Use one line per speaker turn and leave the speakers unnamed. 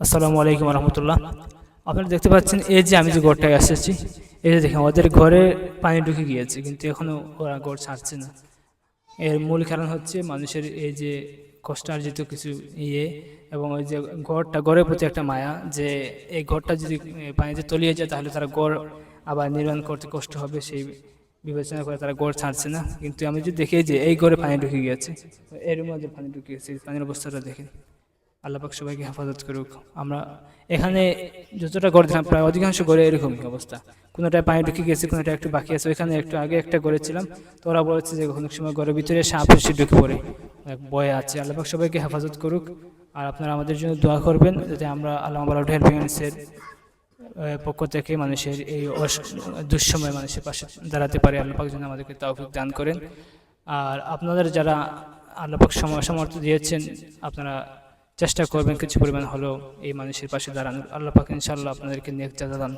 আসসালামু আলাইকুম রহমতুল্লাহ। আপনারা দেখতে পাচ্ছেন, এই যে আমি যে ঘরটায় এসেছি, এই যে দেখেন, ওদের ঘরে পানি ঢুকে গিয়েছে, কিন্তু এখনও ওরা ঘর ছাড়ছে না। এর মূল কারণ হচ্ছে মানুষের এই যে কষ্টার্জিত কিছু ইয়ে এবং ওই যে ঘরটা, ঘরের প্রতি একটা মায়া যে এই ঘরটা যদি পানিতে তলিয়ে যায়, তাহলে তারা ঘর আবার নির্মাণ করতে কষ্ট হবে, সেই বিবেচনা করে তারা গড় ছাড়ছে না। কিন্তু আমি যদি দেখি যে এই ঘরে পানি ঢুকে গিয়েছে, এর মধ্যে পানি ঢুকে গেছে পানির অবস্থাটা দেখেন। আল্লাহ পাক সবাইকে হেফাজত করুক। আমরা এখানে যতটা ঘর দেখলাম প্রায় অধিকাংশ ঘরে এরকমই অবস্থা। কোনোটায় পানি ঢুকে গেছে কোনোটা একটু বাকি আছে। ওইখানে একটু আগে একটা করেছিলাম তো ওরা বলেছে যে কোনো সময় ঘরের ভিতরে সাপ এসে ঢুকে পড়ে। ভয় আছে। আল্লাহ পাক সবাইকে হেফাজত করুক। আর আপনারা আমাদের জন্য দোয়া করবেন, যাতে আমরা আল্লাহ বালাউট হেল্পিং পক্ষ থেকে মানুষের এই দুঃসময়ে মানুষের পাশে দাঁড়াতে পারে। আল্লাহ পাক যেন আমাদেরকে তৌফিক দান করেন। আর আপনাদের যারা আল্লাহ পাক সময় সমর্থ দিয়েছেন, আপনারা চেষ্টা করবেন, কিছু পরিমাণ হলেও এই মানুষের পাশে দাঁড়ান। আল্লাহ পাক ইনশাআল্লাহ আপনাদেরকে নেক দান